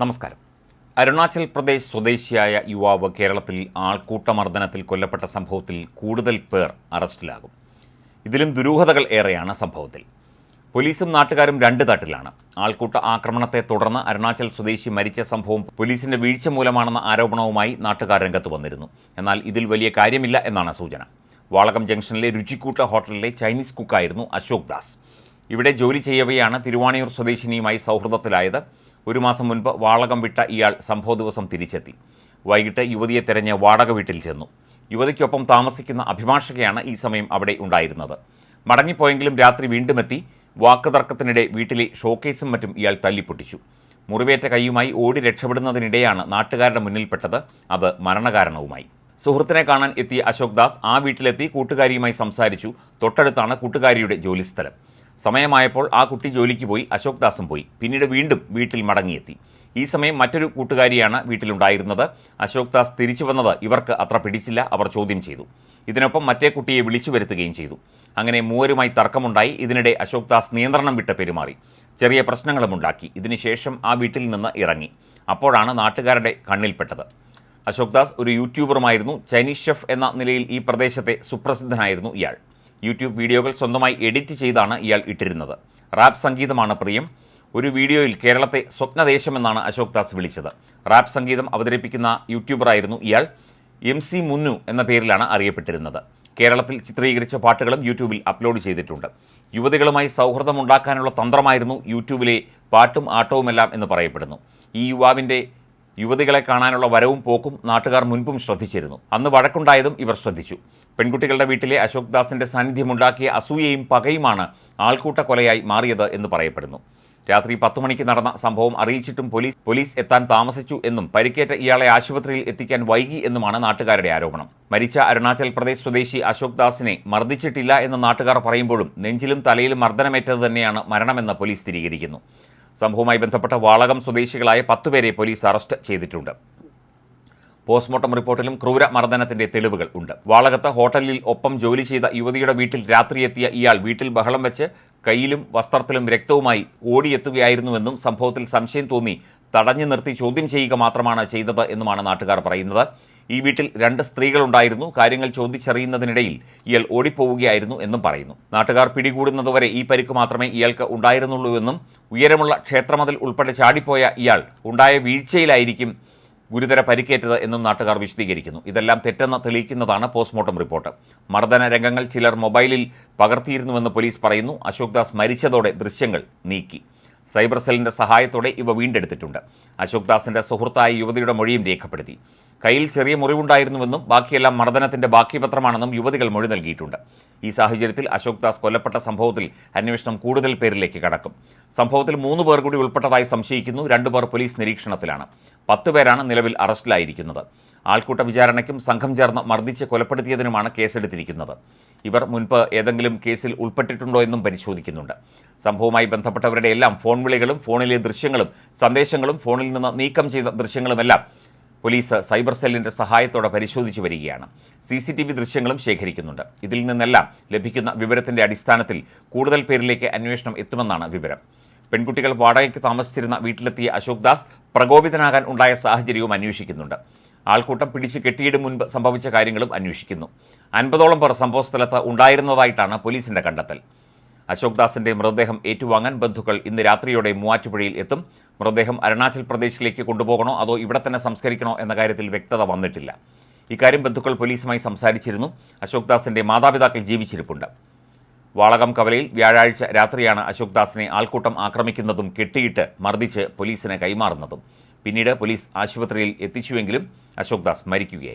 നമസ്കാരം. അരുണാചൽ പ്രദേശ് സ്വദേശിയായ യുവാവ് കേരളത്തിൽ ആൾക്കൂട്ടമർദ്ദനത്തിൽ കൊല്ലപ്പെട്ട സംഭവത്തിൽ കൂടുതൽ പേർ അറസ്റ്റിലാകും. ഇതിലും ദുരൂഹതകൾ ഏറെയാണ് സംഭവത്തിൽ. പോലീസും നാട്ടുകാരും രണ്ട് തട്ടിലാണ്. ആൾക്കൂട്ട ആക്രമണത്തെ തുടർന്ന് അരുണാചൽ സ്വദേശി മരിച്ച സംഭവം പോലീസിന്റെ വീഴ്ച മൂലമാണെന്ന ആരോപണവുമായി നാട്ടുകാർ രംഗത്ത് വന്നിരുന്നു. എന്നാൽ ഇതിൽ വലിയ കാര്യമില്ല എന്നാണ് സൂചന. വാളകം ജംഗ്ഷനിലെ രുചിക്കൂട്ട ഹോട്ടലിലെ ചൈനീസ് കുക്കായിരുന്നു അശോക് ദാസ്. ഇവിടെ ജോലി ചെയ്യവെയാണ് തിരുവാണിയൂർ സ്വദേശിനിയുമായി സൗഹൃദത്തിലായത് ഒരു മാസം മുൻപ് വാളകം വിട്ട ഇയാൾ സംഭവ ദിവസം തിരിച്ചെത്തി. വൈകിട്ട് യുവതിയെ തിരഞ്ഞ് വാടക വീട്ടിൽ ചെന്നു. യുവതിക്കൊപ്പം താമസിക്കുന്ന അഭിഭാഷകയാണ് ഈ സമയം അവിടെ ഉണ്ടായിരുന്നത്. മടങ്ങിപ്പോയെങ്കിലും രാത്രി വീണ്ടും എത്തി വാക്കുതർക്കത്തിനിടെ വീട്ടിലെ ഷോക്കേസും മറ്റും ഇയാൾ തല്ലിപ്പൊട്ടിച്ചു. മുറിവേറ്റ കൈയുമായി ഓടി രക്ഷപ്പെടുന്നതിനിടെയാണ് നാട്ടുകാരുടെ മുന്നിൽപ്പെട്ടത്. അത് മരണകാരണവുമായി. സുഹൃത്തിനെ കാണാൻ എത്തിയ അശോക് ദാസ് ആ വീട്ടിലെത്തി കൂട്ടുകാരിയുമായി സംസാരിച്ചു. തൊട്ടടുത്താണ് കൂട്ടുകാരിയുടെ ജോലിസ്ഥലം. സമയമായപ്പോൾ ആ കുട്ടി ജോലിക്ക് പോയി അശോക് ദാസും പോയി. പിന്നീട് വീണ്ടും വീട്ടിൽ മടങ്ങിയെത്തി. ഈ സമയം മറ്റൊരു കൂട്ടുകാരിയാണ് വീട്ടിലുണ്ടായിരുന്നത്. അശോക് ദാസ് തിരിച്ചു വന്നത് ഇവർക്ക് അത്ര പിടിച്ചില്ല അവർ ചോദ്യം ചെയ്തു. ഇതിനൊപ്പം മറ്റേ കുട്ടിയെ വിളിച്ചു വരുത്തുകയും ചെയ്തു. അങ്ങനെ മൂവരുമായി തർക്കമുണ്ടായി. ഇതിനിടെ അശോക് ദാസ് നിയന്ത്രണം വിട്ട് പെരുമാറി. ചെറിയ പ്രശ്നങ്ങളുമുണ്ടാക്കി ഇതിനുശേഷം ആ വീട്ടിൽ നിന്ന് ഇറങ്ങി. അപ്പോഴാണ് നാട്ടുകാരുടെ കണ്ണിൽപ്പെട്ടത്. അശോക് ദാസ് ഒരു യൂട്യൂബറുമായിരുന്നു. ചൈനീസ് ഷെഫ് എന്ന നിലയിൽ ഈ പ്രദേശത്തെ സുപ്രസിദ്ധനായിരുന്നു ഇയാൾ. യൂട്യൂബ് വീഡിയോകൾ സ്വന്തമായി എഡിറ്റ് ചെയ്താണ് ഇയാൾ ഇട്ടിരുന്നത്. റാപ്പ് സംഗീതമാണ് പ്രിയം. ഒരു വീഡിയോയിൽ കേരളത്തെ സ്വപ്നദേശമെന്നാണ് അശോക് ദാസ് വിളിച്ചത്. റാപ്പ് സംഗീതം അവതരിപ്പിക്കുന്ന യൂട്യൂബറായിരുന്നു ഇയാൾ. എം സി മുന്നു എന്ന പേരിലാണ് അറിയപ്പെട്ടിരുന്നത്. കേരളത്തിൽ ചിത്രീകരിച്ച പാട്ടുകളും യൂട്യൂബിൽ അപ്ലോഡ് ചെയ്തിട്ടുണ്ട്. യുവതികളുമായി സൗഹൃദമുണ്ടാക്കാനുള്ള തന്ത്രമായിരുന്നു യൂട്യൂബിലെ പാട്ടും ആട്ടവുമെല്ലാം എന്ന് പറയപ്പെടുന്നു. ഈ യുവാവിന്റെ യുവതികളെ കാണാനുള്ള വരവും പോക്കും നാട്ടുകാർ മുൻപും ശ്രദ്ധിച്ചിരുന്നു. അന്ന് വഴക്കുണ്ടായതും ഇവർ ശ്രദ്ധിച്ചു. പെൺകുട്ടികളുടെ വീട്ടിലെ അശോക് ദാസിന്റെ സാന്നിധ്യമുണ്ടാക്കിയ അസൂയയും പകയുമാണ് ആൾക്കൂട്ട കൊലയായി മാറിയത് എന്ന് പറയപ്പെടുന്നു. രാത്രി പത്തു മണിക്ക് നടന്ന സംഭവം അറിയിച്ചിട്ടും പോലീസ് പോലീസ് എത്താൻ താമസിച്ചു എന്നും പരിക്കേറ്റ ഇയാളെ ആശുപത്രിയിൽ എത്തിക്കാൻ വൈകി എന്നുമാണ് നാട്ടുകാരുടെ ആരോപണം. മരിച്ച അരുണാചൽ പ്രദേശ് സ്വദേശി അശോക് ദാസിനെ മർദ്ദിച്ചിട്ടില്ല എന്ന് നാട്ടുകാർ പറയുമ്പോഴും നെഞ്ചിലും തലയിലും മർദ്ദനമേറ്റത് തന്നെയാണ് മരണമെന്ന് പോലീസ് സ്ഥിരീകരിക്കുന്നു. സംഭവവുമായി ബന്ധപ്പെട്ട വാളകം സ്വദേശികളായ പത്തുപേരെ പോലീസ് അറസ്റ്റ് ചെയ്തിട്ടുണ്ട്. പോസ്റ്റ്മോർട്ടം റിപ്പോർട്ടിലും ക്രൂര മർദ്ദനത്തിന്റെ തെളിവുകൾ ഉണ്ട്. വാളകത്ത് ഹോട്ടലിൽ ഒപ്പം ജോലി ചെയ്ത യുവതിയുടെ വീട്ടിൽ രാത്രിയെത്തിയ ഇയാൾ വീട്ടിൽ ബഹളം വെച്ച് കയ്യിലും വസ്ത്രത്തിലും രക്തവുമായി ഓടിയെത്തുകയായിരുന്നുവെന്നും സംഭവത്തിൽ സംശയം തോന്നി തടഞ്ഞു നിർത്തി ചോദ്യം ചെയ്യുക മാത്രമാണ് ചെയ്തത് എന്നുമാണ് നാട്ടുകാർ പറയുന്നത്. ഈ വീട്ടിൽ രണ്ട് സ്ത്രീകളുണ്ടായിരുന്നു കാര്യങ്ങൾ ചോദിച്ചറിയുന്നതിനിടയിൽ ഇയാൾ ഓടിപ്പോവുകയായിരുന്നു എന്നും പറയുന്നു. നാട്ടുകാർ പിടികൂടുന്നതുവരെ ഈ പരിക്ക് മാത്രമേ ഇയാൾക്ക് ഉണ്ടായിരുന്നുള്ളൂ എന്നും ഉയരമുള്ള ക്ഷേത്രമതിൽ ഉൾപ്പെടെ ചാടിപ്പോയ ഇയാൾ ഉണ്ടായ വീഴ്ചയിലായിരിക്കും ഗുരുതര പരിക്കേറ്റത് എന്നും നാട്ടുകാർ വിശദീകരിക്കുന്നു. ഇതെല്ലാം തെറ്റെന്ന് തെളിയിക്കുന്നതാണ് പോസ്റ്റ്മോർട്ടം റിപ്പോർട്ട്. മർദ്ദന രംഗങ്ങൾ ചിലർ മൊബൈലിൽ പകർത്തിയിരുന്നുവെന്ന് പോലീസ് പറയുന്നു. അശോക് ദാസ് മരിച്ചതോടെ ദൃശ്യങ്ങൾ നീക്കി. സൈബർ സെല്ലിന്റെ സഹായത്തോടെ ഇവ വീണ്ടെടുത്തിട്ടുണ്ട്. അശോക് ദാസിന്റെ സുഹൃത്തായ യുവതിയുടെ മൊഴിയും രേഖപ്പെടുത്തി. കയ്യിൽ ചെറിയ മുറിവുണ്ടായിരുന്നുവെന്നും ബാക്കിയെല്ലാം മർദ്ദനത്തിന്റെ ബാക്കി പത്രമാണെന്നും യുവതികൾ മൊഴി നൽകിയിട്ടുണ്ട്. ഈ സാഹചര്യത്തിൽ അശോക് ദാസ് കൊല്ലപ്പെട്ട സംഭവത്തിൽ അന്വേഷണം കൂടുതൽ പേരിലേക്ക് കടക്കും. സംഭവത്തിൽ മൂന്ന് പേർ കൂടി ഉൾപ്പെട്ടതായി സംശയിക്കുന്നു. രണ്ടുപേർ പോലീസ് നിരീക്ഷണത്തിലാണ്. പത്ത് പേരാണ് നിലവിൽ അറസ്റ്റിലായിരിക്കുന്നത്. ആൾക്കൂട്ട വിചാരണയ്ക്കും സംഘം ചേർന്ന് മർദ്ദിച്ച് കൊലപ്പെടുത്തിയതിനുമാണ് കേസെടുത്തിരിക്കുന്നത്. ഇവർ മുൻപ് ഏതെങ്കിലും കേസിൽ ഉൾപ്പെട്ടിട്ടുണ്ടോ എന്നും പരിശോധിക്കുന്നുണ്ട്. സംഭവവുമായി ബന്ധപ്പെട്ടവരുടെ എല്ലാം ഫോൺ വിളികളും ഫോണിലെ ദൃശ്യങ്ങളും സന്ദേശങ്ങളും ഫോണിൽ നിന്ന് നീക്കം ചെയ്ത ദൃശ്യങ്ങളുമെല്ലാം പോലീസ് സൈബർ സെല്ലിന്റെ സഹായത്തോടെ പരിശോധിച്ചു വരികയാണ്. സി സി ടി വി ദൃശ്യങ്ങളും ശേഖരിക്കുന്നുണ്ട്. ഇതിൽ നിന്നെല്ലാം ലഭിക്കുന്ന വിവരത്തിന്റെ അടിസ്ഥാനത്തിൽ കൂടുതൽ പേരിലേക്ക് അന്വേഷണം എത്തുമെന്നാണ് വിവരം. പെൺകുട്ടികൾ വാടകയ്ക്ക് താമസിച്ചിരുന്ന വീട്ടിലെത്തിയ അശോക് ദാസ് പ്രകോപിതനാകാൻ ഉണ്ടായ സാഹചര്യവും അന്വേഷിക്കുന്നുണ്ട്. ആൾക്കൂട്ടം പിടിച്ച് കെട്ടിയിടും മുൻപ് സംഭവിച്ച കാര്യങ്ങളും അന്വേഷിക്കുന്നു. അൻപതോളം പേർ സംഭവസ്ഥലത്ത് ഉണ്ടായിരുന്നതായിട്ടാണ് പോലീസിന്റെ കണ്ടെത്തൽ. അശോക് ദാസിന്റെ മൃതദേഹം ഏറ്റുവാങ്ങാൻ ബന്ധുക്കൾ ഇന്ന് രാത്രിയോടെ മൂവാറ്റുപുഴയിൽ എത്തും. മൃതദേഹം അരുണാചൽ പ്രദേശിലേക്ക് കൊണ്ടുപോകണോ അതോ ഇവിടെ തന്നെ സംസ്കരിക്കണോ എന്ന കാര്യത്തിൽ വ്യക്തത വന്നിട്ടില്ല. ഇക്കാര്യം ബന്ധുക്കൾ പോലീസുമായി സംസാരിച്ചിരുന്നു. അശോക് ദാസിന്റെ മാതാപിതാക്കൾ ജീവിച്ചിരിപ്പുണ്ട്. വാളകം കവലയിൽ വ്യാഴാഴ്ച രാത്രിയാണ് അശോക് ദാസിനെ ആൾക്കൂട്ടം ആക്രമിക്കുന്നതും കെട്ടിയിട്ട് മർദ്ദിച്ച് പോലീസിന് കൈമാറുന്നതും. പിന്നീട് പോലീസ് ആശുപത്രിയിൽ എത്തിച്ചുവെങ്കിലും അശോക് ദാസ് മരിക്കുകയായിരുന്നു.